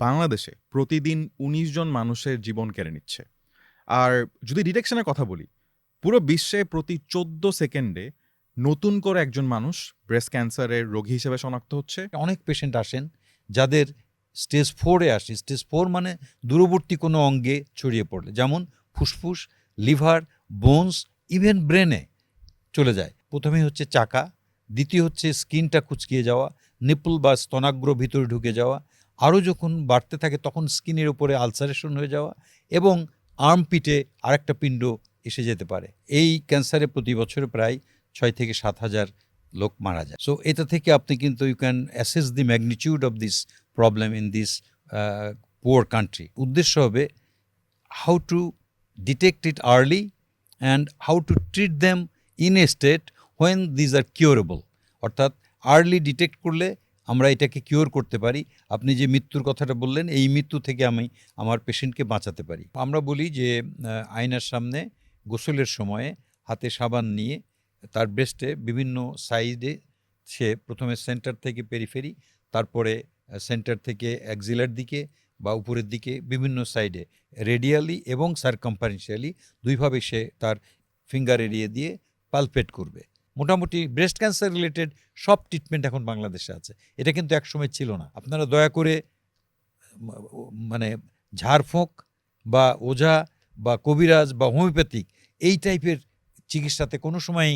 বাংলাদেশে প্রতিদিন ১৯ জন মানুষের জীবন কেড়ে নিচ্ছে। আর যদি ডিটেকশনের কথা বলি, পুরো বিশ্বে প্রতি ১৪ সেকেন্ডে নতুন করে একজন মানুষ ব্রেস্ট ক্যান্সারের রোগী হিসেবে শনাক্ত হচ্ছে। অনেক পেশেন্ট আসেন যাদের স্টেজ ফোরে আসে। স্টেজ ফোর মানে দূরবর্তী কোনো অঙ্গে ছড়িয়ে পড়লে, যেমন ফুসফুস, লিভার বোনস ইভেন ব্রেনে চলে যায়। প্রথমে হচ্ছে চাকা, দ্বিতীয় হচ্ছে স্কিনটা কুচকিয়ে যাওয়া নিপল বা স্তনাগ্র ভিতরে ঢুকে যাওয়া আরও যখন বাড়তে থাকে তখন স্কিনের উপরে আলসারেশন হয়ে যাওয়া এবং আর্ম পিটে আরেকটা পিণ্ড এসে যেতে পারে। এই ক্যান্সারে প্রতি বছর প্রায় ছয় থেকে সাত হাজার লোক মারা যায়। সো এটা থেকে আপনি কিন্তু you can assess the magnitude of this problem in this poor country উদ্দেশ্য হবে how to detect it early and how to treat them in a state when these are curable অর্থাৎ আর্লি ডিটেক্ট করলে আমরা এটাকে cure করতে পারি। আপনি যে মৃত্যুর কথাটা বললেন, এই মৃত্যু থেকে আমি আমার পেশেন্টকে বাঁচাতে পারি। আমরা বলি যে আয়নার সামনে গোসলের সময়ে হাতে সাবান নিয়ে তার ব্রেস্টে বিভিন্ন সাইডে সে প্রথমে সেন্টার থেকে পেরিফেরি তারপরে সেন্টার থেকে অ্যাক্সিলার দিকে বা উপরের দিকে বিভিন্ন সাইডে রেডিয়ালি এবং সার্কম্পারেন্সিয়ালি দুইভাবে সে তার ফিঙ্গার এরিয়ে দিয়ে পালপেট করবে। মোটামুটি ব্রেস্ট ক্যান্সার রিলেটেড সব ট্রিটমেন্ট এখন বাংলাদেশে আছে। এটা কিন্তু একসময় ছিল না। আপনারা দয়া করে মানে ঝাড়ফোঁক বা ওঝা বা কবিরাজ বা হোমিওপ্যাথিক এই টাইপের চিকিৎসাতে কোনো সময়ই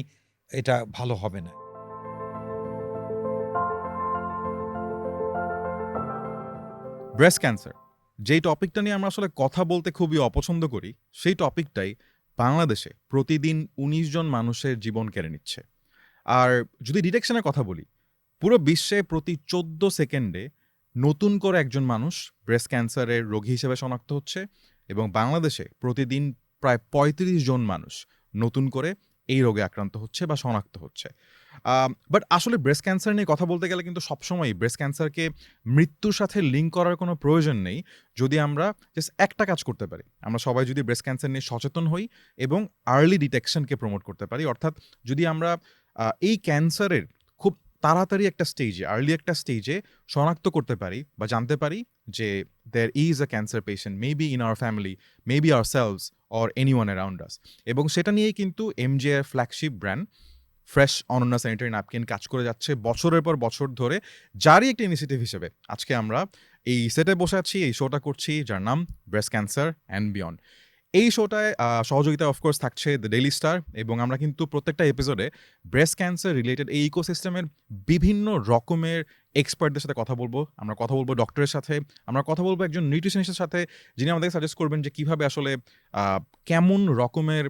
এটা ভালো হবে না। ব্রেস্ট ক্যান্সার যেই টপিকটা নিয়ে আমরা আসলে কথা বলতে খুবই অপছন্দ করি, সেই টপিকটাই বাংলাদেশে প্রতিদিন ১৯ জন মানুষের জীবন কেড়ে নিচ্ছে। আর যদি ডিটেকশনের কথা বলি, পুরো বিশ্বে প্রতি ১৪ সেকেন্ডে নতুন করে একজন মানুষ ব্রেস্ট ক্যান্সারের রোগী হিসেবে শনাক্ত হচ্ছে এবং বাংলাদেশে প্রতিদিন প্রায় ৩৫ জন মানুষ নতুন করে এই রোগে আক্রান্ত হচ্ছে বা শনাক্ত হচ্ছে। বাট আসলে ব্রেস্ট ক্যান্সার নিয়ে কথা বলতে গেলে কিন্তু সবসময় ব্রেস্ট ক্যান্সারকে মৃত্যুর সাথে লিঙ্ক করার কোনো প্রয়োজন নেই। যদি আমরা জাস্ট একটা কাজ করতে পারি, আমরা সবাই যদি ব্রেস্ট ক্যান্সার নিয়ে সচেতন হই এবং আর্লি ডিটেকশনকে প্রমোট করতে পারি, অর্থাৎ যদি আমরা এই ক্যান্সারের খুব তাড়াতাড়ি একটা স্টেজে আর্লি একটা স্টেজে শনাক্ত করতে পারি বা জানতে পারি যে there is a cancer patient maybe in our family maybe ourselves or anyone around us এবং সেটা নিয়েই কিন্তু এমজে এর flagship brand fresh Ananya sanitary napkin কাজ করে যাচ্ছে বছরের পর বছর ধরে যারই একটা ইনিশিয়েটিভ হিসেবে। আজকে আমরা এই সেটে বসে আছি, এই শোটা করছি, যার নাম ব্রেস্ট ক্যান্সার অ্যান্ড বিয়ন্ড এই শোটায় সহযোগিতা অফকোর্স থাকছে দ্য ডেইলি স্টার এবং আমরা কিন্তু প্রত্যেকটা এপিসোডে ব্রেস্ট ক্যান্সার রিলেটেড এই ইকোসিস্টেমের বিভিন্ন রকমের এক্সপার্টদের সাথে কথা বলব। আমরা কথা বলব ডক্টরের সাথে, আমরা কথা বলব একজন নিউট্রিশনিস্টের সাথে যিনি আমাদেরকে সাজেস্ট করবেন যে কীভাবে আসলে কেমন রকমের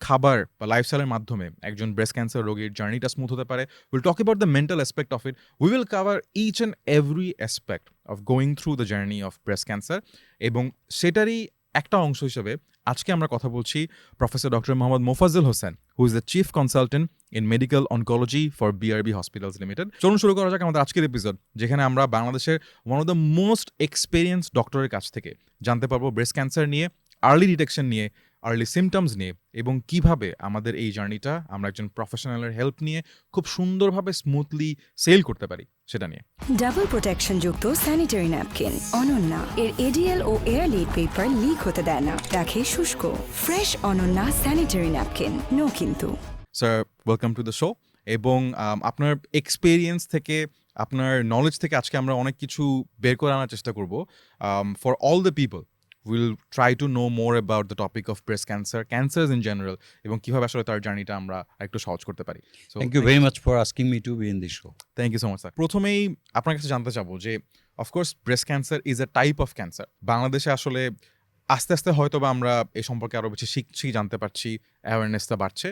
খাবার বা লাইফস্টাইলের মাধ্যমে একজন ব্রেস্ট ক্যান্সার রোগীর জার্নিটা স্মুথ হতে পারে। Will talk about the mental aspect of it we will cover each and every aspect of going through the journey of breast cancer এবং সেটারই একটা অংশ হিসেবে আজকে আমরা কথা বলছি professor doctor Mohammad Mofazzal Hossain who is the chief consultant in medical oncology for BRB hospitals limited চলুন শুরু করা যাক আমাদের আজকের এপিসোড যেখানে আমরা বাংলাদেশের one of the most experience ডক্টরের কাছ থেকে জানতে পারব ব্রেস্ট ক্যান্সার নিয়ে আর্লি ডিটেকশন নিয়ে আর্লি সিমটমস নিয়ে এবং কীভাবে আমাদের এই জার্নিটা আমরা একজন প্রফেশনালের হেল্প নিয়ে খুব সুন্দরভাবে স্মুথলি সেল করতে পারি সেটা নিয়ে। ডাবল প্রোটেকশন যুক্ত স্যানিটারি ন্যাপকিন অনন্যা এর এডিএল ও এয়ার লিড পেপার লিক হতে দেয় না রাখে শুষ্ক। Fresh Ananya sanitary napkin no কিন্তু। Sir welcome to the show এবং um, আপনার এক্সপিরিয়েন্স থেকে আপনার নলেজ থেকে আজকে আমরা অনেক কিছু বের করে আনার চেষ্টা করব for all the people will try to know more about the topic of breast cancer cancers in general এবং কীভাবে আসলে তার জার্নিটা আমরা একটু সহজ করতে পারি। Thank you very much for asking me to be in this show thank you so much sir প্রথমেই আপনার কাছে জানতে চাবো যে of course breast cancer is a type of cancer বাংলাদেশে আসলে আস্তে আস্তে হয়তো বা আমরা এ সম্পর্কে আরও বেশি শিখছি জানতে পারছি অ্যাওয়ারনেসটা বাড়ছে।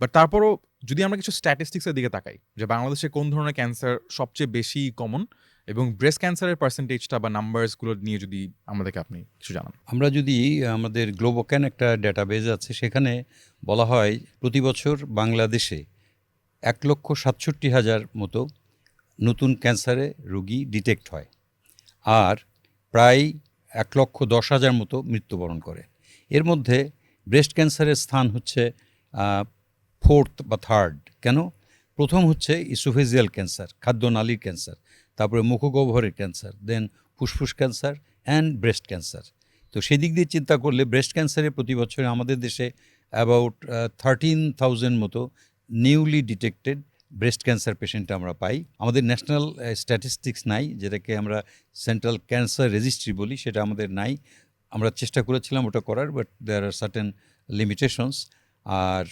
বাট তারপরও যদি আমরা কিছু স্ট্যাটিস্টিক্সের দিকে তাকাই যে বাংলাদেশে কোন ধরনের ক্যান্সার সবচেয়ে বেশি কমন এবং ব্রেস্ট ক্যান্সারের পার্সেন্টেজটা বা নাম্বারসগুলো নিয়ে যদি আমাদেরকে আপনি কিছু জানান। আমরা যদি আমাদের গ্লোবোক্যান একটা ডেটাবেজ আছে, সেখানে বলা হয় প্রতি বছর বাংলাদেশে এক লক্ষ সাতষট্টি হাজার মতো নতুন ক্যান্সারে রোগী ডিটেক্ট হয়। আর প্রায় এক লক্ষ দশ হাজার মতো মৃত্যুবরণ করে। এর মধ্যে ব্রেস্ট ক্যান্সারের স্থান হচ্ছে ফোর্থ বা থার্ড কেন? প্রথম হচ্ছে ইসোফেজিয়াল ক্যান্সার খাদ্যনালীর ক্যান্সার তারপরে মুখগহ্বরের ক্যান্সার দেন ফুসফুস ক্যান্সার অ্যান্ড ব্রেস্ট ক্যান্সার তো সেদিক দিয়ে চিন্তা করলে ব্রেস্ট ক্যান্সারে প্রতি বছরে আমাদের দেশে অ্যাবাউট থার্টিন থাউজেন্ড মতো newly detected breast cancer patient আমরা পাই। আমাদের ন্যাশনাল স্ট্যাটিস্টিক্স নাই, যেটাকে আমরা সেন্ট্রাল ক্যান্সার রেজিস্ট্রি বলি, সেটা আমাদের নাই। আমরা চেষ্টা করেছিলাম ওটা করার but there are certain limitations আর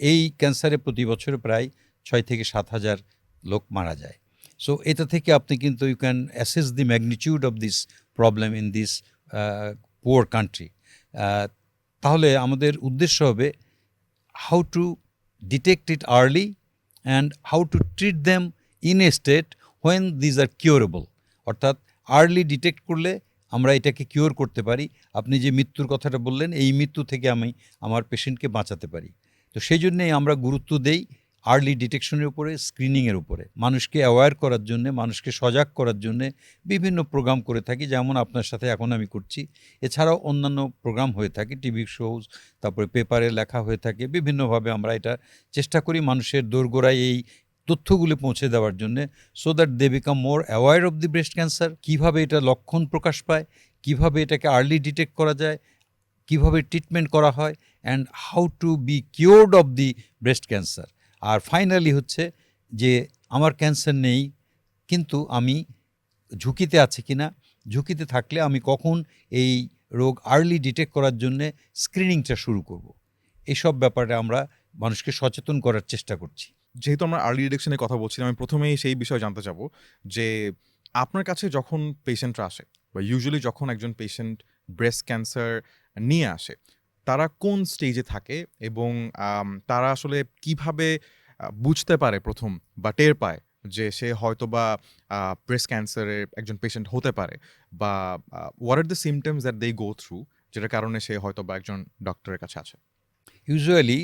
এই ক্যান্সারে প্রতি বছরে প্রায় ছয় থেকে সাত হাজার লোক মারা যায়। সো এটা থেকে আপনি কিন্তু you can assess the magnitude of this problem in this poor country তাহলে আমাদের উদ্দেশ্য হবে how to detect it early and how to treat them in a state when these are curable অর্থাৎ আর্লি ডিটেক্ট করলে আমরা এটাকে cure করতে পারি। আপনি যে মৃত্যুর কথাটা বললেন, এই মৃত্যু থেকে আমি আমার পেশেন্টকে বাঁচাতে পারি। তো সেই জন্যেই আমরা গুরুত্ব দেই আর্লি ডিটেকশনের উপরে স্ক্রিনিংয়ের উপরে। মানুষকে অ্যাওয়্যার করার জন্যে, মানুষকে সজাগ করার জন্যে বিভিন্ন প্রোগ্রাম করে থাকি। যেমন আপনার সাথে এখন আমি করছি। এছাড়াও অন্যান্য প্রোগ্রাম হয়ে থাকে। টিভি শোজ তারপরে পেপারে লেখা হয়ে থাকে। বিভিন্নভাবে আমরা এটা চেষ্টা করি মানুষের দোরগোড়ায় এই তথ্যগুলি পৌঁছে দেওয়ার জন্যে। So that they become more aware of the breast cancer কীভাবে এটা লক্ষণ প্রকাশ পায়, কীভাবে এটাকে আর্লি ডিটেক্ট করা যায়, কীভাবে ট্রিটমেন্ট করা হয় and how to be cured of the breast cancer R finally হচ্ছে যে আমার ক্যান্সার নেই, কিন্তু আমি ঝুঁকিতে আছে কি না ঝুঁকিতে থাকলে আমি কখন এই রোগ আর্লি ডিটেক্ট করার জন্যে স্ক্রিনিংটা শুরু করব। এইসব ব্যাপারে আমরা মানুষকে সচেতন করার চেষ্টা করছি যেহেতু আমরা আর্লি ডিটেকশনের কথা বলছিলাম, আমি প্রথমেই সেই বিষয়ে জানতে চাবো যে আপনার কাছে যখন পেশেন্টরা আসে বা ইউজুয়ালি যখন একজন পেশেন্ট ব্রেস্ট ক্যান্সার নিয়ে আসে তারা কোন স্টেজে থাকে এবং তারা আসলে কীভাবে বুঝতে পারে প্রথম বা টের পায় যে সে হয়তো বা ব্রেস্ট ক্যান্সারের একজন পেশেন্ট হতে পারে বা what are the symptoms that they go through যেটার কারণে সে হয়তো বা একজন ডক্টরের কাছে আছে? ইউজুয়ালি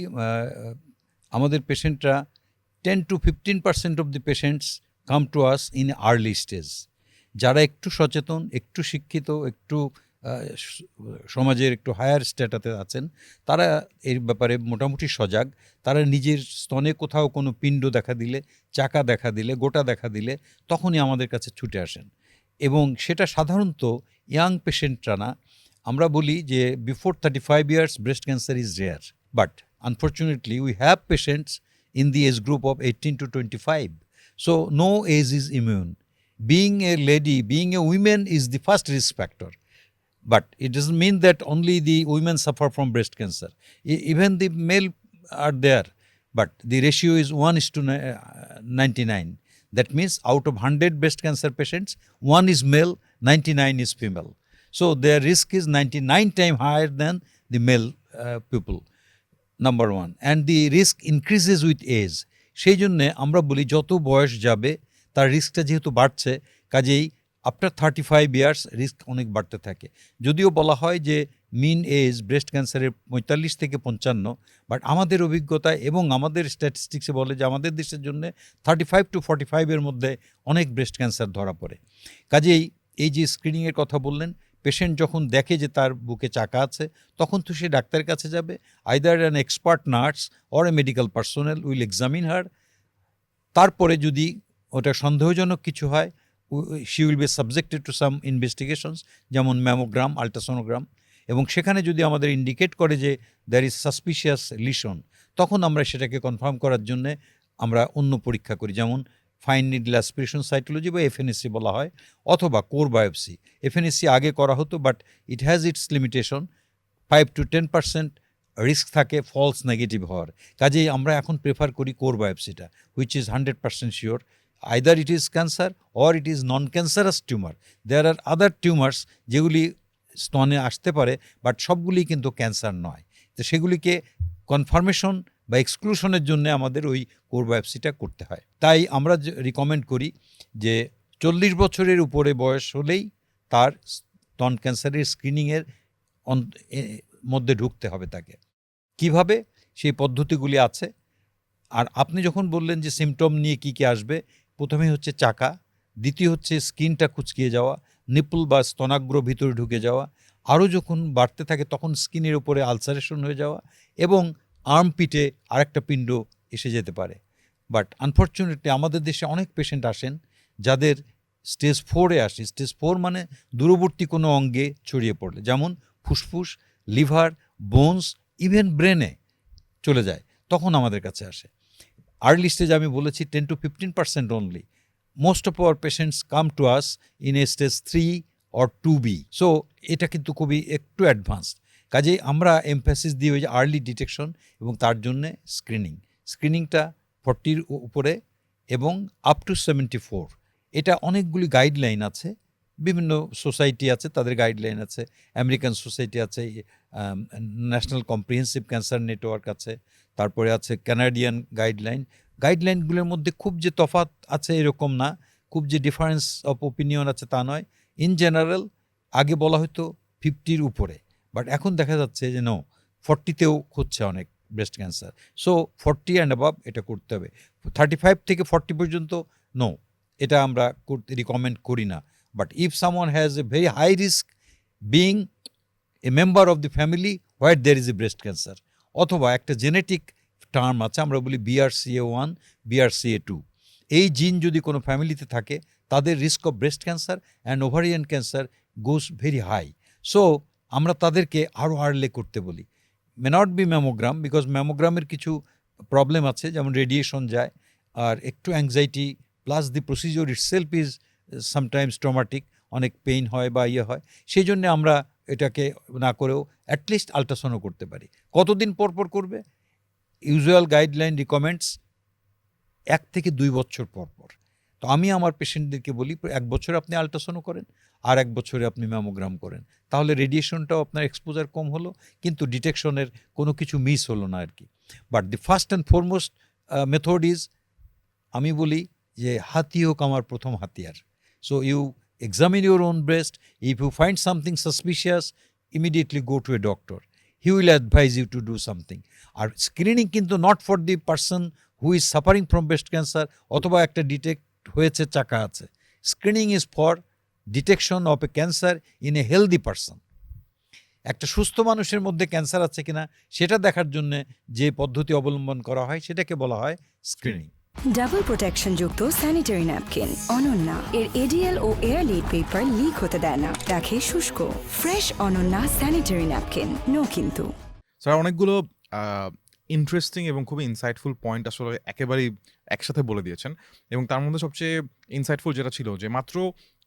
আমাদের পেশেন্টরা ten to fifteen percent of the patients come to us in early stage যারা একটু সচেতন, একটু শিক্ষিত, একটু সমাজের একটু হায়ার স্ট্যাটাতে আছেন তারা এর ব্যাপারে মোটামুটি সজাগ তারা নিজের স্তনে কোথাও কোনো পিণ্ড দেখা দিলে চাকা দেখা দিলে গোটা দেখা দিলে তখনই আমাদের কাছে ছুটে আসেন এবং সেটা সাধারণত ইয়াং পেশেন্টরা না আমরা বলি যে before thirty five years breast cancer is rare but unfortunately we have patients in the age group of 18 to 25. So, no age is immune. Being a lady, being a woman is the first risk factor. But it doesn't mean that only the women suffer from breast cancer. E- even the male are there, but the ratio is 1 is to uh, 99. That means out of 100 breast cancer patients, one is male, 99 is female. So their risk is 99 times higher than the male uh, people. Number one and the risk increases with age সেই জন্যে আমরা বলি যত বয়স যাবে তার রিস্কটা যেহেতু বাড়ছে কাজেই after thirty five years risk অনেক বাড়তে থাকে। যদিও বলা হয় যে মিন এজ ব্রেস্ট ক্যান্সারের পঁয়তাল্লিশ থেকে পঞ্চান্ন বাট আমাদের অভিজ্ঞতা এবং আমাদের স্ট্যাটিস্টিক্সে বলে যে, আমাদের দেশের জন্য থার্টি ফাইভ টু ফর্টি ফাইভের মধ্যে অনেক ব্রেস্ট ক্যান্সার ধরা পড়ে। কাজেই এই যে স্ক্রিনিংয়ের কথা বললেন পেশেন্ট যখন দেখে যে তার বুকে চাকা আছে, তখন তো সে ডাক্তারের কাছে যাবে। Either an expert nurse or a medical personal will examine her তারপরে যদি ওটা সন্দেহজনক কিছু হয় she will be subjected to some investigations যেমন ম্যামোগ্রাম আলট্রাসোনোগ্রাম এবং সেখানে যদি আমাদের ইন্ডিকেট করে যে দ্যার ইজ সাসপিশিয়াস লিশন তখন আমরা সেটাকে কনফার্ম করার জন্য আমরা অন্য পরীক্ষা করি, যেমন ফাইন নিডল অ্যাসপিরেশন সাইটোলজি বা এফএনএসি বলা হয়, অথবা কোর বায়োপসি এফএনএসসি আগে করা হতো but it has its limitation five to ten percent risk থাকে ফলস নেগেটিভ হওয়ার। কাজেই আমরা এখন প্রেফার করি core বায়োপসিটা which is hundred percent sure either it is cancer or it is non cancerous tumour there are other tumours যেগুলি স্তনে আসতে পারে বাট সবগুলি কিন্তু ক্যান্সার নয়। তো সেগুলিকে কনফার্মেশন বা এক্সক্লুশনের জন্য আমাদের ওই কোর বায়োপসিটা করতে হয়। তাই আমরা রিকমেন্ড করি যে চল্লিশ বছরের উপরে বয়স হলেই তার স্তন ক্যান্সারের স্ক্রিনিংয়ের মধ্যে ঢুকতে হবে তাকে। কীভাবে? সেই পদ্ধতিগুলি আছে। আর আপনি যখন বললেন যে সিমটম নিয়ে কি কি আসবে প্রথমে হচ্ছে চাকা, দ্বিতীয় হচ্ছে স্কিনটা কুচকিয়ে যাওয়া, নিপল বা স্তনাগ্র ভিতরে ঢুকে যাওয়া, আরও যখন বাড়তে থাকে তখন স্কিনের উপরে আলসারেশন হয়ে যাওয়া এবং আর্ম পিটে আরেকটা পিণ্ড এসে যেতে পারে। বাট আনফর্চুনেটলি আমাদের দেশে অনেক পেশেন্ট আসেন যাদের স্টেজ ফোরে আসে। স্টেজ ফোর মানে দূরবর্তী কোনো অঙ্গে ছড়িয়ে পড়লে। যেমন ফুসফুস, লিভার, বোনস, ইভেন ব্রেনে চলে যায়, তখন আমাদের কাছে আসে। আর্লি স্টেজ আমি বলেছি ten to fifteen percent only most of our patients come to us in a stage three or two B so এটা কিন্তু খুবই একটু অ্যাডভান্সড কাজেই আমরা এমফ্যাসিস দিই ওই যে আর্লি ডিটেকশন এবং তার জন্যে স্ক্রিনিং স্ক্রিনিংটা ফর্টির উপরে এবং আপ টু সেভেন্টি ফোর এটা অনেকগুলি গাইডলাইন আছে। বিভিন্ন সোসাইটি আছে, তাদের গাইডলাইন আছে। আমেরিকান সোসাইটি আছে ন্যাশনাল কম্প্রিহেন্সিভ ক্যান্সার নেটওয়ার্ক আছে, তারপরে আছে কানাডিয়ান গাইডলাইন গাইডলাইনগুলোর মধ্যে খুব যে তফাৎ আছে এরকম না, খুব যে ডিফারেন্স অফ ওপিনিয়ন আছে তা নয়। ইন জেনারেল আগে বলা হতো ফিফটির উপরে বাট এখন দেখা যাচ্ছে যে নো ফর্টিতেও হচ্ছে অনেক breast cancer so forty and above এটা করতে হবে। থার্টি ফাইভ থেকে ফর্টি পর্যন্ত নো এটা আমরা করতে রিকমেন্ড করি না। But if someone has a very high risk being a member of the family white there is a breast cancer অথবা একটা জেনেটিক টার্ম আছে, আমরা বলি বিআরসিএ ওয়ান বিআরসিএ টু এই জিন যদি কোনো ফ্যামিলিতে থাকে, তাদের risk of breast cancer and ovarian cancer goes very high so আমরা তাদেরকে আরও আর্লে করতে বলি। May not be mammogram because ম্যামোগ্রামের কিছু প্রবলেম আছে, যেমন রেডিয়েশন যায়, আর একটু anxiety plus the procedure itself is sometimes traumatic অনেক পেইন হয় বা ইয়ে হয়। সেই জন্য আমরা এটাকে না করেও অ্যাটলিস্ট আলট্রাসাউন্ডও করতে পারি। কতদিন পর পর করবে? ইউজুয়াল গাইডলাইন রিকমেন্ডস এক থেকে দুই বছর পর পর। তো আমি আমার পেশেন্টদেরকে বলি, এক বছরে আপনি আলট্রাসাউন্ড করেন, আর এক বছরে আপনি ম্যামোগ্রাম করেন। তাহলে রেডিয়েশনটাও আপনার এক্সপোজার কম হলো, কিন্তু ডিটেকশনের কোনো কিছু মিস হলো না আর কি but the first and foremost method is আমি বলি যে হাতি হোক আমার প্রথম হাতিয়ার। So you examine your own breast if you find something suspicious immediately go to a doctor he will advise you to do something are screening কিন্তু not for the person who is suffering from breast cancer অথবা একটা detect হয়েছে, চাকা আছে। Screening is for detection of a cancer in a healthy person একটা সুস্থ মানুষের মধ্যে ক্যান্সার আছে কিনা, সেটা দেখার জন্য যে পদ্ধতি অবলম্বন করা হয়, সেটাকে বলা হয় স্ক্রিনিং ডাবল প্রোটেকশন যুক্ত স্যানিটারি ন্যাপকিন অনন্যা এর এডিএল ও এয়ার এয়ারলিড পেপার লিক হতে দেয় না রাখে শুষ্ক fresh Ananya sanitary napkin no কিন্তু স্যার অনেকগুলো ইন্টারেস্টিং এবং খুবই ইনসাইটফুল পয়েন্ট আসলে একেবারেই একসাথে বলে দিয়েছেন। এবং তার মধ্যে সবচেয়ে ইনসাইটফুল যেটা ছিল যে মাত্র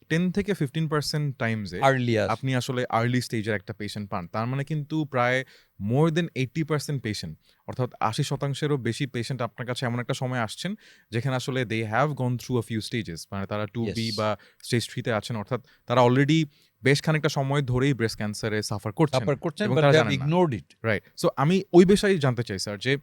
টেন থেকে ফিফটিন পার্সেন্ট টাইমসে আর্লিয়ার আপনি আসলে আর্লি স্টেজের একটা পেশেন্ট পান। তার মানে কিন্তু প্রায় more than eighty percent patient অর্থাৎ আশি শতাংশেরও বেশি পেশেন্ট আপনার কাছে এমন একটা সময় আসছেন যেখানে আসলে they have gone through a few stages মানে তারা টু বি বা স্টেজ থ্রিতে আছেন। অর্থাৎ তারা অলরেডি বেশ খানিকটা সময় ধরেই ব্রেস্ট ক্যান্সারে সাফার করছেন সাফার করছেন but they ignored it right so আমি ওই বিষয়ে জানতে চাই স্যার যে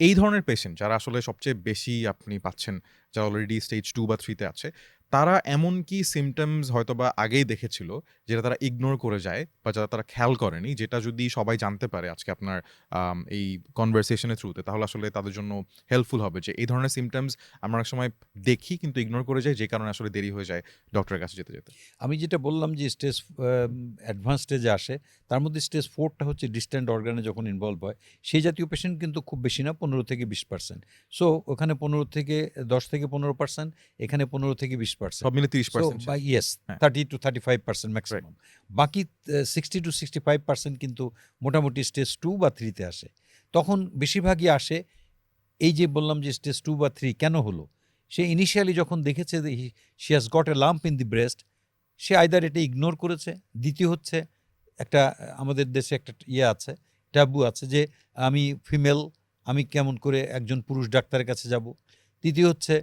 এই ধরনের পেশেন্ট যারা আসলে সবচেয়ে বেশি আপনি পাচ্ছেন যারা অলরেডি স্টেজ টু বা থ্রিতে আছে তারা এমন কি সিমটমস হয়তো বা আগেই দেখেছিল, যেটা তারা ইগনোর করে যায় বা যারা তারা খেয়াল করেনি, যেটা যদি সবাই জানতে পারে আজকে আপনার এই কনভারসেশনের থ্রুতে তাহলে আসলে তাদের জন্য হেল্পফুল হবে যে এই ধরনের সিমটমস আমরা অনেক সময় দেখি কিন্তু ইগনোর করে যাই, যে কারণে আসলে দেরি হয়ে যায় ডক্টরের কাছে যেতে যেতে। আমি যেটা বললাম যে স্টেজ অ্যাডভান্স স্টেজে আসে, তার মধ্যে স্টেজ ফোরটা হচ্ছে ডিস্ট্যান্ট অর্গানে যখন ইনভলভ হয়, সেই জাতীয় পেশেন্ট কিন্তু খুব বেশি না, পনেরো থেকে বিশ পার্সেন্ট সো ওখানে পনেরো থেকে দশ থেকে পনেরো পার্সেন্ট এখানে পনেরো থেকে বিশ পার্সেন্ট সব মিলে তিরিশ percent yes. Thirty to thirty five percent maximum বাকি sixty to sixty five percent কিন্তু মোটামুটি স্টেজ টু বা থ্রিতে আসে। তখন বেশিরভাগই আসে এই যে বললাম যে স্টেজ টু বা থ্রি কেন হলো? সে ইনিশিয়ালি যখন দেখেছে she has got a lump in the breast say either এটা ইগনোর করেছে দ্বিতীয় হচ্ছে একটা আমাদের দেশে একটা ইয়ে আছে ট্যাবু আছে যে আমি ফিমেল আমি কেমন করে একজন পুরুষ ডাক্তারের কাছে যাব। তৃতীয় হচ্ছে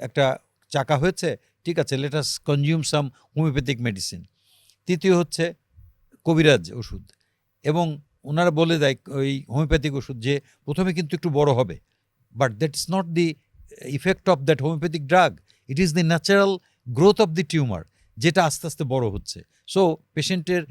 একটা চাকা হয়েছে ঠিক আছে let us consume some homeopathic medicine তৃতীয় হচ্ছে কবিরাজ ওষুধ এবং ওনারা বলে দেয় ওই হোমিওপ্যাথিক ওষুধ যে প্রথমে কিন্তু একটু বড় হবে but that is not the effect of that homeopathic drug it is the natural growth of the tumour যেটা আস্তে আস্তে বড় হচ্ছে। সো পেশেন্টের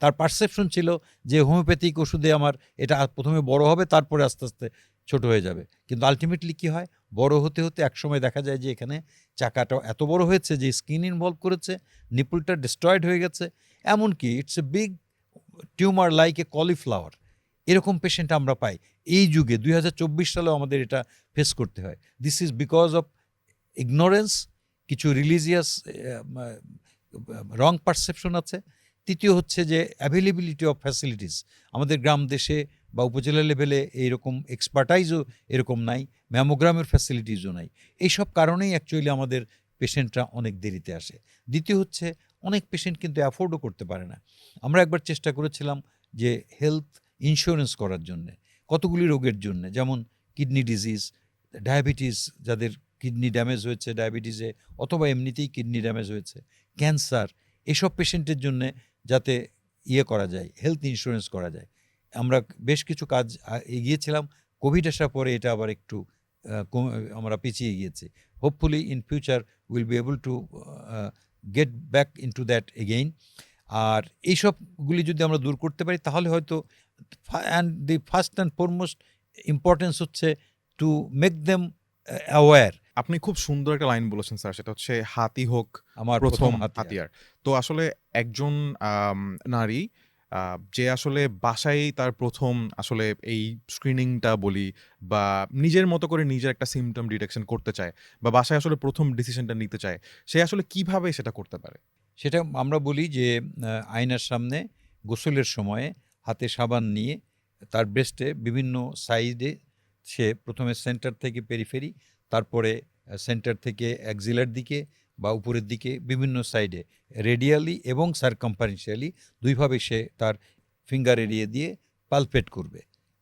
তার পারসেপশন ছিল যে হোমিওপ্যাথিক ওষুধে আমার এটা প্রথমে বড় হবে, তারপরে আস্তে আস্তে ছোট হয়ে যাবে। কিন্তু আলটিমেটলি কি হয়? বড় হতে হতে একসময় দেখা যায় যে এখানে চাকাটা এত বড় হয়েছে যে স্কিন ইনভলভ করেছে নিপুলটা ডিস্ট্রয়েড হয়ে গেছে। এমনকি it's a big tumour like a cauliflower এরকম পেশেন্ট আমরা পাই। এই যুগে দু হাজার চব্বিশ সালেও আমাদের এটা ফেস করতে হয়। This is because of ignorance কিছু রিলিজিয়াস রং পারসেপশন আছে। তৃতীয় হচ্ছে যে অ্যাভেলেবিলিটি অফ ফ্যাসিলিটিস আমাদের গ্রাম দেশে বা উপজেলা লেভেলে এইরকম এক্সপার্টাইজও এরকম নাই ম্যামোগ্রামের ফ্যাসিলিটিসও নাই। এইসব কারণেই অ্যাকচুয়ালি আমাদের পেশেন্টরা অনেক দেরিতে আসে। দ্বিতীয় হচ্ছে, অনেক পেশেন্ট কিন্তু অ্যাফোর্ডও করতে পারে না। আমরা একবার চেষ্টা করেছিলাম যে হেলথ ইন্স্যুরেন্স করার জন্যে, কতগুলি রোগের জন্য, যেমন কিডনি ডিজিজ ডায়াবেটিস যাদের কিডনি ড্যামেজ হয়েছে ডায়াবেটিসে অথবা এমনিতেই কিডনি ড্যামেজ হয়েছে ক্যান্সার এসব পেশেন্টের জন্য যাতে ইয়ে করা যায় হেলথ ইন্স্যুরেন্স করা যায়। আমরা বেশ কিছু কাজ এগিয়েছিলাম। কোভিড আসার পরে এটা আবার একটু আমরা পিছিয়ে গিয়েছি। Hopefully in future will be able to get back into that again আর এইসবগুলি যদি আমরা দূর করতে পারি তাহলে হয়তো and the first and foremost importance হচ্ছে টু মেক দেম অ্যাওয়্যার আপনি খুব সুন্দর একটা লাইন বলেছেন স্যার। সেটা হচ্ছে হাতি হোক আমার প্রথম হাতিয়ার। তো আসলে একজন নারী যে আসলে বাসায় তার প্রথম আসলে এই স্ক্রিনিংটা বলি বা নিজের মতো করে নিজের একটা সিমটম ডিটেকশন করতে চায় বা বাসায় আসলে প্রথম ডিসিশনটা নিতে চায়, সে আসলে কীভাবে সেটা করতে পারে? সেটা আমরা বলি যে আয়নার সামনে গোসলের সময়ে হাতে সাবান নিয়ে তার ব্রেস্টে বিভিন্ন সাইডে সে প্রথমে সেন্টার থেকে পেরিফেরি তারপরে সেন্টার থেকে অ্যাক্সিলার দিকে বা উপরের দিকে বিভিন্ন সাইডে রেডিয়ালি এবং সারকম্পারেন্সিয়ালি দুইভাবে সে তার ফিঙ্গার এড়িয়ে দিয়ে পালপেট করবে।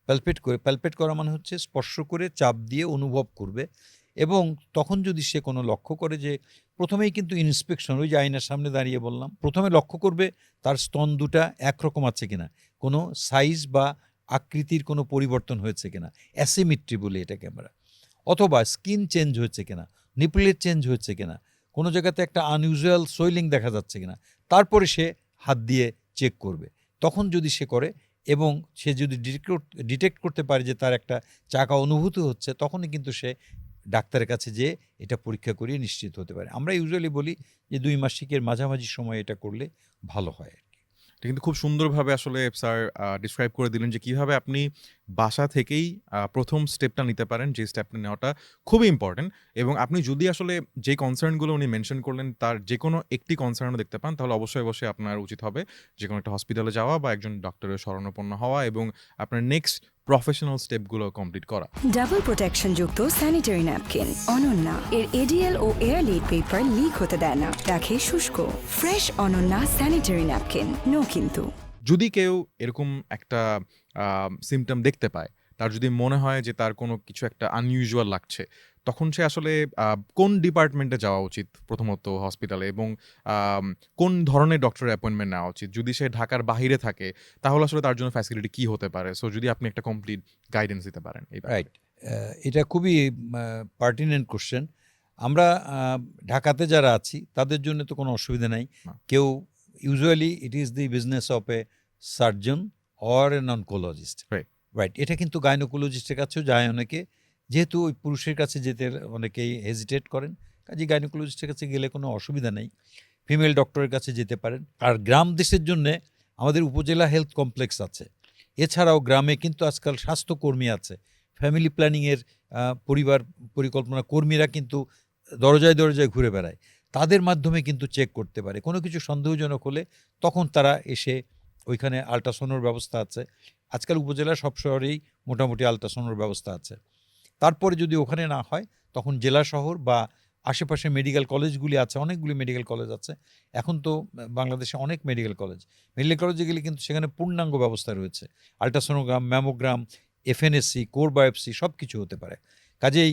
পালপেট করে পালপেট করা মানে হচ্ছে স্পর্শ করে চাপ দিয়ে অনুভব করবে এবং তখন যদি সে কোনো লক্ষ্য করে যে প্রথমেই কিন্তু ইন্সপেকশন ওই যে আয়নার সামনে দাঁড়িয়ে বললাম, প্রথমে লক্ষ্য করবে তার স্তন দুটা একরকম আছে কিনা, কোনো সাইজ বা আকৃতির কোনো পরিবর্তন হয়েছে কিনা অ্যাসিমিট্রি বলি এটাকে আমরা, অথবা স্কিন চেঞ্জ হয়েছে কিনা নিপলের চেঞ্জ হয়েছে কিনা কোনো জায়গাতে একটা আনইউজুয়াল সোয়েলিং দেখা যাচ্ছে কিনা। তারপরে সে হাত দিয়ে চেক করবে। তখন যদি সে করে এবং সে যদি ডিটেক্ট করতে পারে যে তার একটা চাকা অনুভূতি হচ্ছে, তখনই কিন্তু সে ডাক্তারের কাছে যেয়ে এটা পরীক্ষা করিয়ে নিশ্চিত হতে পারে। আমরা ইউজুয়ালি বলি যে দুই মাসিকের মাঝামাঝি সময় এটা করলে ভালো হয় এটা কিন্তু খুব সুন্দরভাবে আসলে স্যার ডিসক্রাইব করে দিলেন যে কীভাবে আপনি বাসা থেকেই প্রথম স্টেপটা নিতে পারেন, যে স্টেপটা নেওয়াটা খুবই ইম্পর্টেন্ট এবং আপনি যদি আসলে যে কনসার্নগুলো উনি মেনশন করলেন, তার যে কোনো একটি কনসার্নও দেখতে পান, তাহলে অবশ্যই অবশ্যই আপনার উচিত হবে যে কোনো একটা হসপিটালে যাওয়া বা একজন ডক্টরের শরণাপন্ন হওয়া এবং আপনার নেক্সট প্রফেশনাল স্টেপগুলো কমপ্লিট করা। ডাবল প্রোটেকশন যুক্ত স্যানিটারি ন্যাপকিন অনন্যা। এর এডিএল ও এয়ারলিড পেপার লিক হতে দেয় না, রাখে শুষ্ক। Fresh Ananya sanitary napkin no কিন্তু। যদি কেউ এরকম একটা সিমটম দেখতে পায় তার যদি মনে হয় যে তার কোনো কিছু একটা আনইউজুয়াল লাগছে তখন সে আসলে কোন ডিপার্টমেন্টে যাওয়া উচিত প্রথমত হসপিটালে এবং কোন ধরনের ডক্টরের অ্যাপয়েন্টমেন্ট নেওয়া উচিত? যদি সে ঢাকার বাইরে থাকে তাহলে আসলে তার জন্য ফ্যাসিলিটি কি হতে পারে? সো যদি আপনি একটা কমপ্লিট গাইডেন্স দিতে পারেন এই রাইট এটা খুবই পার্টিনেন্ট কোশ্চেন আমরা ঢাকাতে যারা আছি তাদের জন্য তো কোনো অসুবিধা নাই। কেউ usually it is the business of a surgeon or an oncologist Right. Right এটা কিন্তু গাইনোকোলজিস্টের কাছেও যায় অনেকে। যেহেতু ওই পুরুষের কাছে যেতে অনেকেই হেজিটেট করেন কাজে গাইনোকোলজিস্টের কাছে গেলে কোনো অসুবিধা নেই। ফিমেল ডক্টরের কাছে যেতে পারেন। আর গ্রাম দেশের জন্যে আমাদের উপজেলা হেলথ কমপ্লেক্স আছে। এছাড়াও গ্রামে কিন্তু আজকাল স্বাস্থ্যকর্মী আছে। ফ্যামিলি প্ল্যানিংয়ের পরিবার পরিকল্পনা কর্মীরা কিন্তু দরজায় দরজায় ঘুরে বেড়ায়। তাদের মাধ্যমে কিন্তু চেক করতে পারে। কোনো কিছু সন্দেহজনক হলে তখন তারা এসে ওইখানে আল্ট্রাসাউন্ডের ব্যবস্থা আছে। আজকাল উপজেলা সব শহরেই মোটামুটি আল্ট্রাসাউন্ডের ব্যবস্থা আছে। তারপরে যদি ওখানে না হয়, তখন জেলা শহর বা আশেপাশে মেডিকেল কলেজগুলি আছে, অনেকগুলি মেডিকেল কলেজ আছে। এখন তো বাংলাদেশে অনেক মেডিকেল কলেজ মেডিকেল কলেজে গেলে কিন্তু সেখানে পূর্ণাঙ্গ ব্যবস্থা রয়েছে। Ultrasonogram mammogram FNAC core biopsy সব কিছু হতে পারে। কাজেই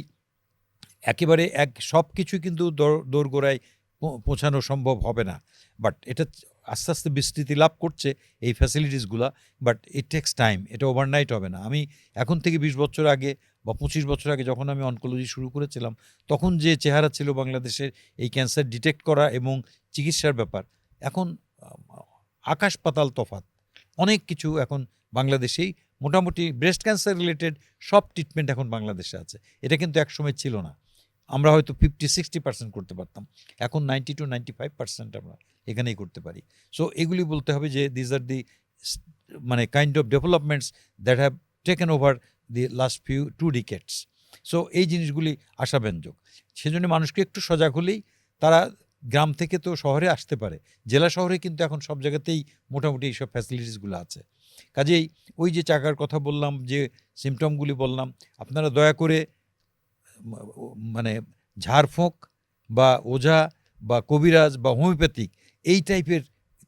একেবারে এক সব কিছুই কিন্তু দোর- দোরগোড়ায় পৌঁছানো সম্ভব হবে না। বাট এটা আস্তে আস্তে বিস্তৃতি লাভ করছে এই ফ্যাসিলিটিসগুলো বাট ইট টেক্স টাইম এটা ওভারনাইট হবে না। আমি এখন থেকে বিশ বছর আগে বা পঁচিশ বছর আগে যখন আমি অনকোলজি শুরু করেছিলাম, তখন যে চেহারা ছিল বাংলাদেশের এই ক্যান্সার ডিটেক্ট করা এবং চিকিৎসার ব্যাপার, এখন আকাশ পাতাল তফাত অনেক কিছু এখন বাংলাদেশেই, মোটামুটি ব্রেস্ট ক্যান্সার রিলেটেড সব ট্রিটমেন্ট এখন বাংলাদেশে আছে। এটা কিন্তু একসময় ছিল না। আমরা হয়তো ফিফটি সিক্সটি পার্সেন্ট করতে পারতাম। এখন ninety to ninety five percent আমরা এখানেই করতে পারি। সো এগুলি বলতে হবে যে দিজ আর দি মানে kind of developments that have taken over the last few two decades so এই জিনিসগুলি আশাব্যঞ্জক। সেজন্য মানুষকে একটু সজাগ হলেই তারা গ্রাম থেকে তো শহরে আসতে পারে। জেলা শহরে কিন্তু এখন সব জায়গাতেই মোটামুটি এইসব ফ্যাসিলিটিসগুলো আছে। কাজেই ওই যে চাকার কথা বললাম, যে সিমটমগুলি বললাম, আপনারা দয়া করে মানে ঝাড়ফোঁক বা ওঝা বা কবিরাজ বা হোমিওপ্যাথিক এই টাইপের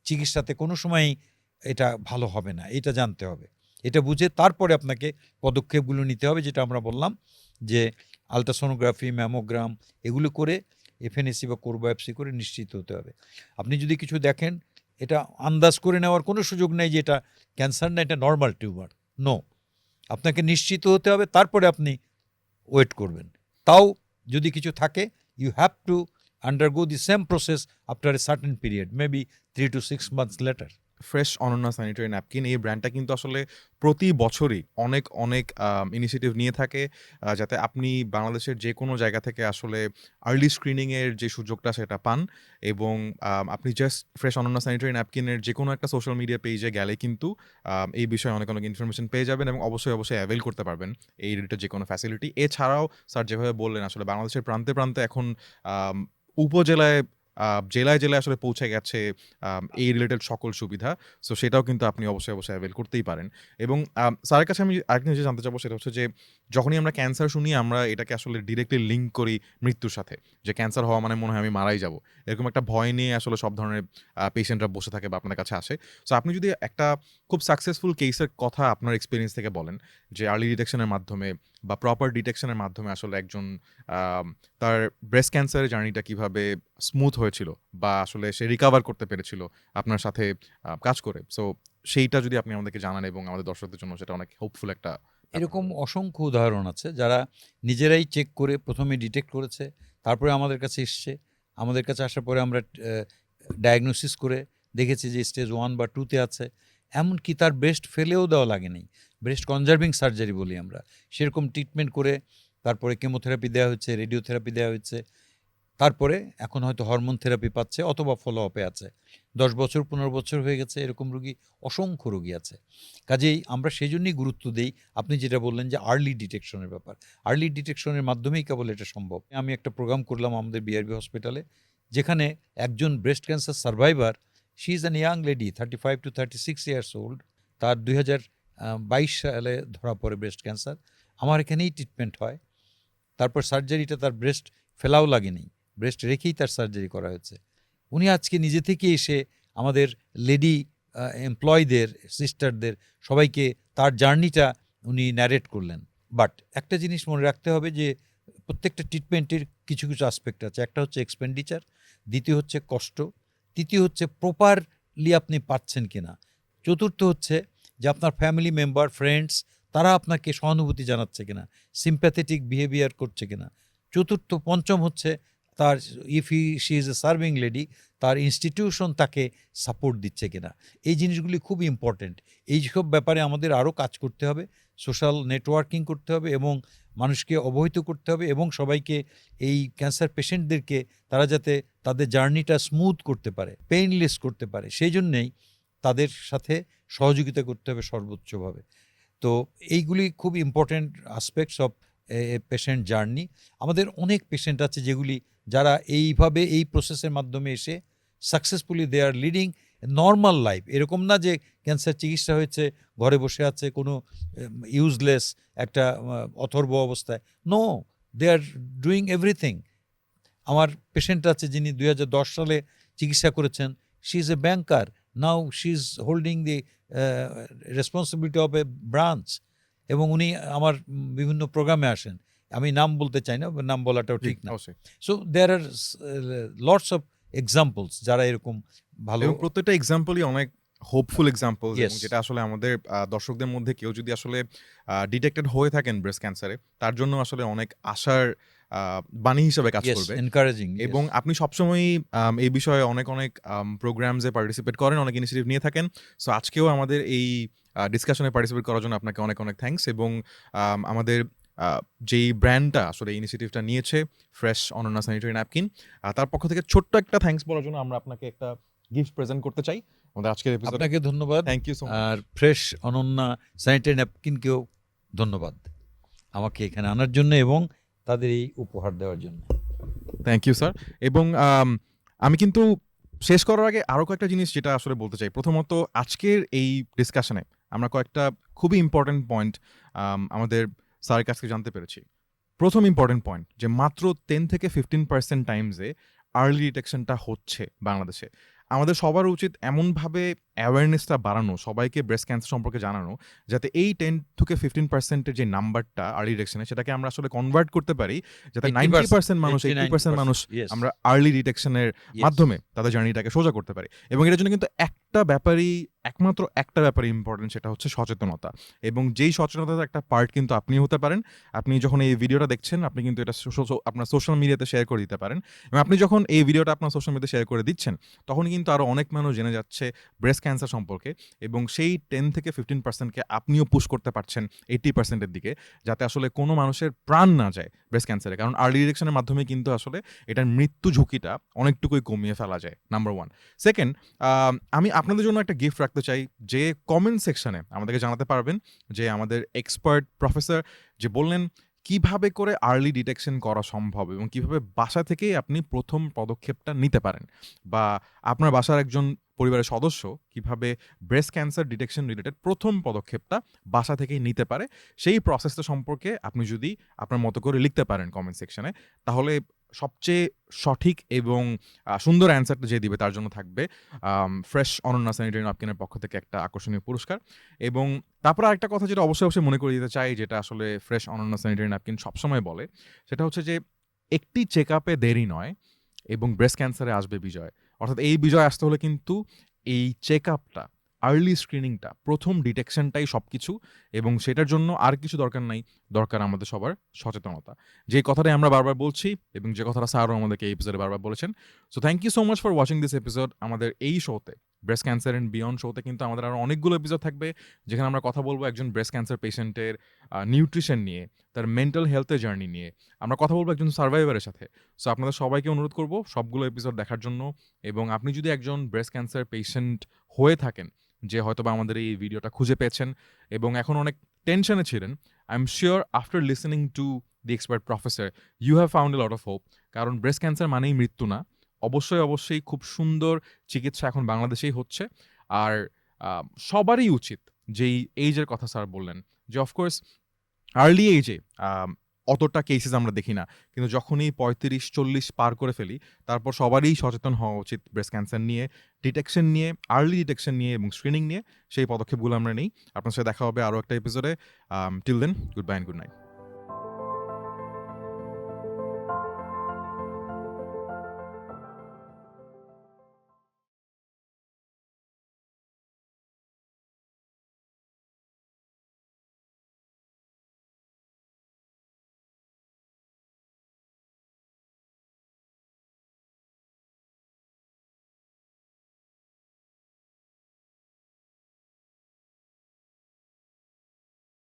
চিকিৎসাতে কোনো সময়ই এটা ভালো হবে না, এটা জানতে হবে। এটা বুঝে তারপরে আপনাকে পদক্ষেপগুলো নিতে হবে, যেটা আমরা বললাম যে আলট্রাসোনোগ্রাফি, ম্যামোগ্রাম এগুলো করে এফএনএসি বা কোরবায়োপসি করে নিশ্চিত হতে হবে। আপনি যদি কিছু দেখেন, এটা আন্দাজ করে নেওয়ার কোনো সুযোগ নেই যে এটা ক্যান্সার না, এটা নর্মাল টিউমার। নো। আপনাকে নিশ্চিত হতে হবে, তারপরে আপনি ওয়েট করবেন। তাও যদি কিছু থাকে you have to undergo the same process after a certain period maybe three to six months later fresh Ananya sanitary napkin এই ব্র্যান্ডটা কিন্তু আসলে প্রতি বছরই অনেক অনেক ইনিশিয়েটিভ নিয়ে থাকে যাতে আপনি বাংলাদেশের যে কোনো জায়গা থেকে আসলে আর্লি স্ক্রিনিংয়ের যে সুযোগটা সেটা পান এবং আপনি জাস্ট ফ্রেশ অনন্যা স্যানিটারি ন্যাপকিনের যে কোনো একটা সোশ্যাল মিডিয়া পেজে গেলে কিন্তু এই বিষয়ে অনেক অনেক ইনফরমেশন পেয়ে যাবেন এবং অবশ্যই অবশ্যই অ্যাভেল করতে পারবেন এই রিলেটেড যে কোনো ফ্যাসিলিটি এছাড়াও স্যার যেভাবে বললেন, আসলে বাংলাদেশের প্রান্তে প্রান্তে এখন উপজেলায় জেলায় জেলায় আসলে পৌঁছে গেছে এই রিলেটেড সকল সুবিধা। সো সেটাও কিন্তু আপনি অবশ্যই অবশ্যই অ্যাভেল করতেই পারেন। এবং স্যারের কাছে আমি আরেকটা জিনিস জানতে চাবো সেটা হচ্ছে যে যখনই আমরা ক্যান্সার শুনি আমরা এটাকে আসলে ডিরেক্টলি লিঙ্ক করি মৃত্যুর সাথে। যে ক্যান্সার হওয়া মানে মনে হয় আমি মারাই যাব। এরকম একটা ভয় নিয়ে আসলে সব ধরনের পেশেন্টরা বসে থাকে বা আপনার কাছে আসে। সো আপনি যদি একটা খুব সাকসেসফুল কেসের কথা আপনার এক্সপিরিয়েন্স থেকে বলেন যে আর্লি ডিটেকশনের মাধ্যমে বা প্রপার ডিটেকশনের মাধ্যমে আসলে একজন তার ব্রেস্ট ক্যান্সারের জার্নিটা কীভাবে স্মুথ হয়েছিল বা আসলে সে রিকাভার করতে পেরেছিল আপনার সাথে কাজ করে। সো সেইটা যদি আপনি আমাদেরকে জানান এবং আমাদের দর্শকদের জন্য সেটা অনেক হোপফুল একটা এরকম অসংখ্য উদাহরণ আছে যারা নিজেরাই চেক করে প্রথমে ডিটেক্ট করেছে, তারপরে আমাদের কাছে এসছে। আমাদের কাছে আসার পরে আমরা ডায়াগনোসিস করে দেখেছি যে স্টেজ ওয়ান বা টুতে আছে। এমনকি তার ব্রেস্ট ফেলেও দেওয়া লাগেনি। ব্রেস্ট কনজার্ভিং সার্জারি বলি আমরা। সেরকম ট্রিটমেন্ট করে তারপরে কেমোথেরাপি দেওয়া হচ্ছে রেডিওথেরাপি দেওয়া হচ্ছে তারপরে এখন হয়তো হরমোন থেরাপি পাচ্ছে অথবা ফলো আপে আছে। দশ বছর, পনেরো বছর হয়ে গেছে এরকম রুগী, অসংখ্য রুগী আছে। কাজেই আমরা সেই জন্যই গুরুত্ব দিই, আপনি যেটা বললেন যে আর্লি ডিটেকশনের ব্যাপার। আর্লি ডিটেকশনের মাধ্যমেই কেবল এটা সম্ভব। আমি একটা প্রোগ্রাম করলাম আমাদের বিআরবি হসপিটালে যেখানে একজন breast cancer survivor she is an young lady thirty five to thirty six years old তার দুই বাইশ সালে ধরা পড়ে ব্রেস্ট ক্যান্সার আমার এখানেই ট্রিটমেন্ট হয়। তারপর সার্জারিটা তার ব্রেস্ট ফেলাও লাগেনি। ব্রেস্ট রেখেই তার সার্জারি করা হয়েছে। উনি আজকে নিজে থেকে এসে আমাদের লেডি এমপ্লয়ীদের সিস্টারদের সবাইকে তার জার্নিটা উনি ন্যারেট করলেন। বাট একটা জিনিস মনে রাখতে হবে যে, প্রত্যেকটা ট্রিটমেন্টের কিছু কিছু আসপেক্ট আছে। একটা হচ্ছে এক্সপেন্ডিচার দ্বিতীয় হচ্ছে কষ্ট। তৃতীয় হচ্ছে প্রপারলি আপনি পাচ্ছেন কিনা। চতুর্থ হচ্ছে যে আপনার ফ্যামিলি মেম্বার ফ্রেন্ডস তারা আপনাকে সহানুভূতি জানাচ্ছে কিনা সিম্প্যাথেটিক বিহেভিয়ার করছে কিনা। চতুর্থ, পঞ্চম হচ্ছে তার if E she is a serving lady তার ইনস্টিটিউশন তাকে সাপোর্ট দিচ্ছে কিনা। এই জিনিসগুলি খুব ইম্পর্ট্যান্ট এইসব ব্যাপারে আমাদের আরও কাজ করতে হবে। সোশ্যাল নেটওয়ার্কিং করতে হবে এবং মানুষকে অবহিত করতে হবে এবং সবাইকে এই ক্যান্সার পেশেন্টদেরকে তারা যাতে তাদের জার্নিটা স্মুথ করতে পারে পেইনলেস করতে পারে, সেই জন্যেই তাদের সাথে সহযোগিতা করতে হবে সর্বোচ্চভাবে। তো এইগুলি খুব important aspects of patient journey আমাদের অনেক পেশেন্ট আছে যেগুলি যারা এইভাবে এই প্রসেসের মাধ্যমে এসে successfully they are leading normal life এরকম না যে ক্যান্সার চিকিৎসা হয়েছে ঘরে বসে আছে কোনো ইউজলেস একটা অথর্ব অবস্থায়। No they are doing everything আমার পেশেন্ট আছে যিনি দুই হাজার দশ সালে চিকিৎসা করেছেন she is a banker now she is holding the responsibility of a branch এবং উনি আমার বিভিন্ন প্রোগ্রামে আসেন। আমি নাম বলতে চাই না নাম বলাটাও ঠিক না। So there are lots of examples যারা এরকম ভালো প্রত্যেকটা এক্সাম্পলই অনেক হোপফুল এক্সাম্পল যেটা আসলে আমাদের দর্শকদের মধ্যে কেউ যদি আসলে ডিটেক্টেড হয়ে থাকেন ব্রেস্ট ক্যান্সারে তার জন্য আসলে অনেক আশার বাণী হিসেবে কাজ করবে। এনকারেজিং এবং আপনি সবসময়ই এই বিষয়ে অনেক অনেক প্রোগ্রামসে পার্টিসিপেট করেন অনেক ইনিশিয়েটিভ নিয়ে থাকেন। সো আজকেও আমাদের এই ডিসকাশনে পার্টিসিপেট করার জন্য আপনাকে অনেক অনেক থ্যাঙ্কস এবং আম, আমাদের যেই ব্র্যান্ডটা আসলে ইনিশিয়েটিভটা নিয়েছে ফ্রেশ অনন্যা স্যানিটারি ন্যাপকিন তার পক্ষ থেকে ছোট্ট একটা থ্যাঙ্কস বলার জন্য আমরা আপনাকে একটা গিফট প্রেজেন্ট করতে চাই। আমাদের আজকের এপিসোডে আপনাকে ধন্যবাদ। থ্যাংক ইউ সো আর ফ্রেশ অনন্যা স্যানিটারি ন্যাপকিনকেও ধন্যবাদ আমাকে এখানে আনার জন্য এবং তাদের এই উপহার দেওয়ার জন্য। থ্যাংক ইউ স্যার এবং আমি কিন্তু শেষ করার আগে আরও কয়েকটা জিনিস যেটা আসলে বলতে চাই। প্রথমত আজকের এই ডিসকাশনে আমরা কয়েকটা খুবই ইম্পর্ট্যান্ট পয়েন্ট আমাদের স্যারের কাছ থেকে জানতে পেরেছি। প্রথম ইম্পর্টেন্ট পয়েন্ট যে মাত্র টেন থেকে ফিফটিন পার্সেন্ট টাইমসে আর্লি ডিটেকশনটা হচ্ছে বাংলাদেশে। আমাদের সবার উচিত এমনভাবে অ্যাওয়ারনেসটা বাড়ানো সবাইকে ব্রেস্ট ক্যান্সার সম্পর্কে জানানো যাতে এই টেন থেকে ফিফটিন পার্সেন্টের যে নাম্বারটা আর্লি ডিটেকশনে সেটাকে আমরা আসলে কনভার্ট করতে পারি যাতে নাইনটি পার্সেন্ট মানুষ এইটি পার্সেন্ট মানুষ আমরা আর্লি ডিটেকশনের মাধ্যমে তাদের জার্নিটাকে সোজা করতে পারি। এবং এটার জন্য কিন্তু একটা ব্যাপারই একমাত্র একটা ব্যাপারই ইম্পর্টেন্ট সেটা হচ্ছে সচেতনতা। এবং যেই সচেতনতার একটা পার্ট কিন্তু আপনি হতে পারেন আপনি যখন এই ভিডিওটা দেখছেন আপনি কিন্তু এটা আপনার সোশ্যাল মিডিয়াতে শেয়ার করে দিতে পারেন। এবং আপনি যখন এই ভিডিওটা আপনার সোশ্যাল মিডিয়াতে শেয়ার করে দিচ্ছেন তখন কিন্তু আরও অনেক মানুষ জেনে যাচ্ছে ব্রেস্ট ক্যান্সার সম্পর্কে এবং সেই টেন থেকে ফিফটিন পার্সেন্টকে আপনিও পুশ করতে পারছেন এইটি পার্সেন্টের দিকে, যাতে আসলে কোনো মানুষের প্রাণ না যায় ব্রেস্ট ক্যান্সারে কারণ আর্লি ডিটেকশনের মাধ্যমে কিন্তু আসলে এটার মৃত্যু ঝুঁকিটা অনেকটুকুই কমিয়ে ফেলা যায় নাম্বার ওয়ান সেকেন্ড আমি আপনাদের জন্য একটা গিফট রাখতে চাই যে কমেন্ট সেকশনে আমাদেরকে জানাতে পারবেন যে আমাদের এক্সপার্ট প্রফেসর যে বললেন কীভাবে করে আর্লি ডিটেকশন করা সম্ভব এবং কীভাবে বাসা থেকেই আপনি প্রথম পদক্ষেপটা নিতে পারেন? বা আপনার বাসার একজন পরিবারের সদস্য কীভাবে ব্রেস্ট ক্যান্সার ডিটেকশন রিলেটেড প্রথম পদক্ষেপটা বাসা থেকেই নিতে পারে? সেই প্রসেসটা সম্পর্কে আপনি যদি আপনার মতো করে লিখতে পারেন কমেন্ট সেকশনে তাহলে সবচেয়ে সঠিক এবং সুন্দর অ্যান্সারটা যে দিবে তার জন্য থাকবে ফ্রেশ অনন্যা স্যানিটারি নাপকিনের পক্ষ থেকে একটা আকর্ষণীয় পুরস্কার। এবং তারপর আরেকটা কথা যেটা অবশ্যই অবশ্যই মনে করে দিতে চাই, যেটা আসলে ফ্রেশ অনন্যা স্যানিটারি নাপকিন সবসময় বলে, সেটা হচ্ছে যে একটি চেক আপে দেরি নয় এবং ব্রেস্ট ক্যান্সারে আসবে বিজয়। অর্থাৎ এই বিজয় আসতে হলে কিন্তু এই চেক আপটা আর্লি স্ক্রিনিংটা প্রথম ডিটেকশনটাই সব কিছু এবং সেটার জন্য আর কিছু দরকার নাই। দরকার আমাদের সবার সচেতনতা। যে কথাটাই আমরা বারবার বলছি এবং যে কথাটা স্যারও আমাদেরকে এই এপিসোডে বারবার বলেছেন। So thank you so much for watching this episode আমাদের এই শোতে ব্রেস্ট ক্যান্সার অ্যান্ড বিয়ন্ড শোতে কিন্তু আমাদের আরও অনেকগুলো এপিসোড থাকবে, যেখানে আমরা কথা বলব একজন ব্রেস্ট ক্যান্সার পেশেন্টের নিউট্রিশন নিয়ে, তার মেন্টাল হেলথের জার্নি নিয়ে। আমরা কথা বলব একজন সার্ভাইভারের সাথে। সো আপনাদের সবাইকে অনুরোধ করব সবগুলো এপিসোড দেখার জন্য এবং আপনি যদি একজন ব্রেস্ট ক্যান্সার পেশেন্ট হয়ে থাকেন যে হয়তো বা আমাদের এই ভিডিওটা খুঁজে পেয়েছেন এবং এখন অনেক টেনশনে ছিলেন I am sure after listening to the expert professor you have found a lot of hope কারণ ব্রেস্ট ক্যান্সার মানেই মৃত্যু না। অবশ্যই অবশ্যই খুব সুন্দর চিকিৎসা এখন বাংলাদেশেই হচ্ছে। আর সবারই উচিত যেই এইজের কথা স্যার বললেন। যে অফকোর্স আর্লি এইজে অতটা কেসেস আমরা দেখি না। কিন্তু যখনই পঁয়ত্রিশ, চল্লিশ পার করে ফেলি, তারপর সবারই সচেতন হওয়া উচিত ব্রেস্ট ক্যান্সার নিয়ে ডিটেকশন নিয়ে আর্লি ডিটেকশন নিয়ে এবং স্ক্রিনিং নিয়ে, সেই পদক্ষেপগুলো আমরা নিই। আপনার সাথে দেখা হবে আরও একটা এপিসোডে till then good bye and good night